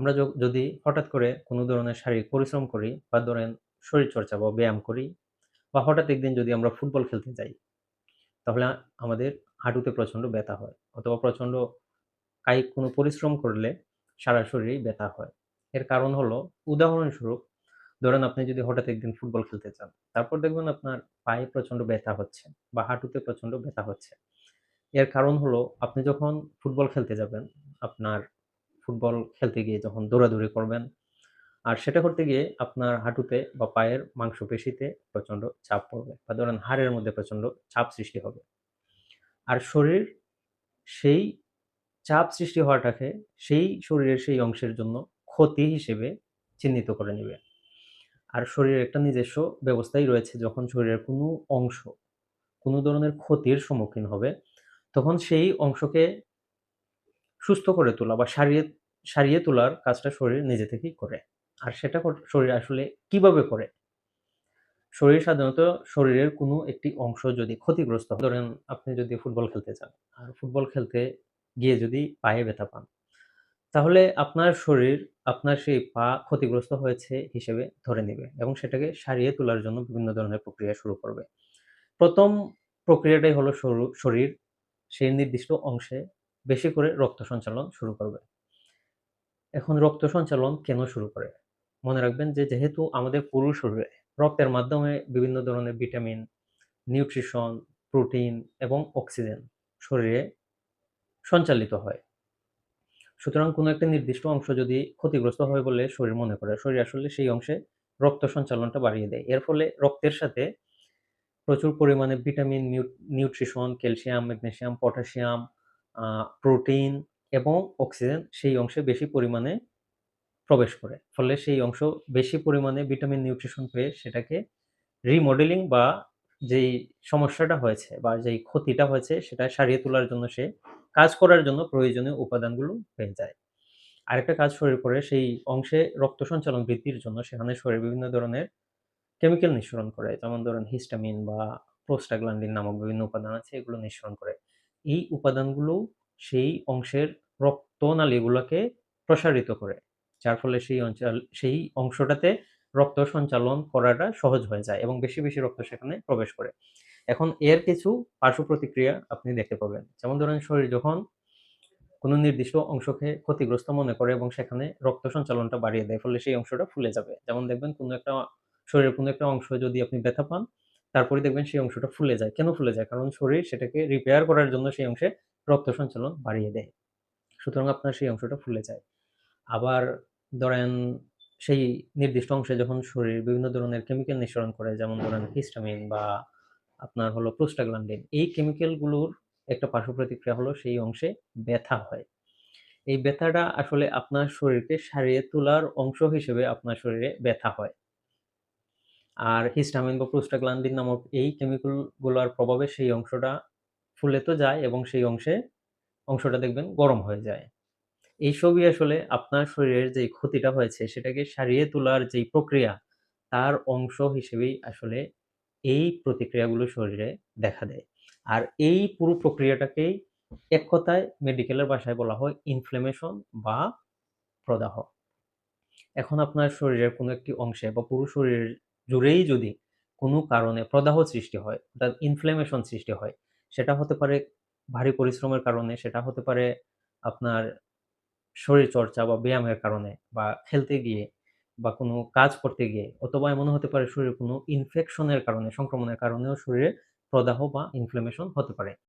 আমরা যদি হঠাৎ করে কোনো ধরনের শারীরিক পরিশ্রম করি বা ধরেন শরীরচর্চা বা ব্যায়াম করি বা হঠাৎ একদিন যদি আমরা ফুটবল খেলতে যাই, তাহলে আমাদের হাঁটুতে প্রচণ্ড ব্যথা হয় অথবা প্রচণ্ড কায়িক কোনো পরিশ্রম করলে সারা শরীরেই ব্যথা হয়। এর কারণ হলো উদাহরণস্বরূপ ধরেন আপনি যদি হঠাৎ একদিন ফুটবল খেলতে চান, তারপর দেখবেন আপনার পায়ে প্রচণ্ড ব্যথা হচ্ছে বা হাঁটুতে প্রচণ্ড ব্যথা হচ্ছে। এর কারণ হলো আপনি যখন ফুটবল খেলতে যাবেন, আপনার ফুটবল খেলতে গিয়ে যখন দৌড়াদৌড়ি করবেন, আর সেটা করতে গিয়ে আপনার হাঁটুতে বা পায়ের মাংসপেশিতে প্রচণ্ড চাপ পড়বে বা ধরেন হাড়ের মধ্যে প্রচণ্ড চাপ সৃষ্টি হবে। আর শরীর সেই চাপ সৃষ্টি হওয়াটাকে সেই শরীরের সেই অংশের জন্য ক্ষতি হিসেবে চিহ্নিত করে নেবে আর শরীরের একটা নিজস্ব ব্যবস্থাই রয়েছে যখন শরীরের কোনো অংশ কোনো ধরনের ক্ষতির সম্মুখীন হবে, তখন সেই অংশকে সুস্থ করে তোলা বা সারিয়ে সারিয়ে তোলার কাজটা শরীর নিজে থেকেই করে। আর সেটা শরীর আসলে কীভাবে করে? শরীর সাধারণত শরীরের কোনো একটি অংশ যদি ক্ষতিগ্রস্ত ধরেন আপনি যদি ফুটবল খেলতে চান, আর ফুটবল খেলতে গিয়ে যদি পায়ে ব্যথা পান, তাহলে আপনার শরীর আপনার সেই পা ক্ষতিগ্রস্ত হয়েছে হিসেবে ধরে নেবে এবং সেটাকে সারিয়ে তোলার জন্য বিভিন্ন ধরনের প্রক্রিয়া শুরু করবে। প্রথম প্রক্রিয়াটাই হলো শরীর সেই নির্দিষ্ট অংশে বেশি করে রক্ত সঞ্চালন শুরু করবে। এখন রক্ত সঞ্চালন কেন শুরু করে? মনে রাখবেন যে যেহেতু আমাদের পুরো শরীরে রক্তের মাধ্যমে বিভিন্ন ধরনের ভিটামিন, নিউট্রিশন, প্রোটিন এবং অক্সিজেন শরীরে সঞ্চালিত হয়। সুতরাং কোনো একটা নির্দিষ্ট অংশ যদি ক্ষতিগ্রস্ত হয় বলে শরীর মনে করে, শরীর আসলে সেই অংশে রক্ত সঞ্চালনটা বাড়িয়ে দেয়। এর ফলে রক্তের সাথে প্রচুর পরিমাণে vitamin, new nutrition, calcium, magnesium potassium, protein এবং অক্সিজেন সেই অংশে বেশি পরিমাণে প্রবেশ করে। ফলে সেই অংশ বেশি পরিমাণে ভিটামিন, নিউট্রিশন পেয়ে সেটাকে রিমডেলিং বা যেই সমস্যাটা হয়েছে বা যেই ক্ষতিটা হয়েছে সেটা সারিয়ে তোলার জন্য সে কাজ করার জন্য প্রয়োজনীয় উপাদানগুলো পেয়ে যায়। আরেকটা কাজ শরীর করে সেই অংশে রক্ত সঞ্চালন বৃদ্ধির জন্য সেখানে শরীর বিভিন্ন ধরনের কেমিক্যাল নিঃসরণ করে। যেমন ধরেন হিস্টামিন বা প্রোস্টাগ্লান্ডিন নামক বিভিন্ন উপাদান আছে এগুলো নিঃসরণ করে। এই উপাদানগুলো সেই অংশের রক্তনালীগুলোকে প্রসারিত করে। যার ফলে সেই অঞ্চল সেই অংশটাতে রক্ত সঞ্চালন করাটা সহজ হয়ে যায় এবং বেশি, বেশি রক্ত সেখানে প্রবেশ করে। এখন এর কিছু পার্শ্ব প্রতিক্রিয়া আপনি দেখতে পাবেন। যেমন ধরেন শরীর যখন কোনো নির্দিষ্ট অংশকে ক্ষতিগ্রস্ত মনে করে এবং সেখানে রক্ত সঞ্চালনটা বাড়িয়ে দেয়, ফলে সেই অংশটা ফুলে যাবে। যেমন দেখবেন কোনো একটা শরীরের কোনো একটা অংশ যদি আপনি ব্যথা পান, তারপরে দেখবেন সেই অংশটা ফুলে যায়। কেন ফুলে যায়? কারণ শরীর সেটাকে রিপেয়ার করার জন্য সেই অংশে রক্ত সঞ্চালন বাড়িয়ে দেয়। সুতরাং আপনার সেই অংশটা ফুলে যায়। আবার ধরেন সেই নির্দিষ্ট অংশে যখন শরীর বিভিন্ন ধরনের কেমিক্যাল নিঃসরণ করে, যেমন ধরেন হিস্টামিন বা আপনার হলো প্রোস্টাগ্ল্যান্ডিন এই কেমিক্যালগুলোর একটা পার্শ্ব প্রতিক্রিয়া হলো সেই অংশে ব্যথা হয়। এই ব্যথাটা আসলে আপনার শরীরকে সারিয়ে তোলার অংশ হিসেবে আপনার শরীরে ব্যথা হয়। আর হিস্টামিন বা প্রোস্টাগ্ল্যান্ডিন নামক এই কেমিক্যালগুলার প্রভাবে সেই অংশটা ফুলে তো যায় এবং সেই অংশে অংশটা দেখবেন গরম হয়ে যায়। এইসবই আসলে আপনার শরীরের যেই ক্ষতিটা হয়েছে সেটাকে সারিয়ে তোলার যেই প্রক্রিয়া, তার অংশ হিসেবেই আসলে এই প্রতিক্রিয়াগুলো শরীরে দেখা দেয়। আর এই পুরো প্রক্রিয়াটাকেই এক কথায় মেডিকেলের ভাষায় বলা হয় ইনফ্লেমেশন বা প্রদাহ। এখন আপনার শরীরের কোনো একটি অংশে বা পুরো শরীর জুড়েই যদি কোনো কারণে প্রদাহ সৃষ্টি হয়, অর্থাৎ ইনফ্লেমেশন সৃষ্টি হয়, সেটা হতে পারে ভারী পরিশ্রমের কারণে, সেটা হতে পারে আপনার শরীরচর্চা বা ব্যায়ামের কারণে বা খেলতে গিয়ে বা কোনো কাজ করতে গিয়ে অথবা এমনও হতে পারে শরীরে কোনো ইনফেকশনের কারণে, সংক্রমণের কারণেও শরীরে প্রদাহ বা ইনফ্লেমেশন হতে পারে।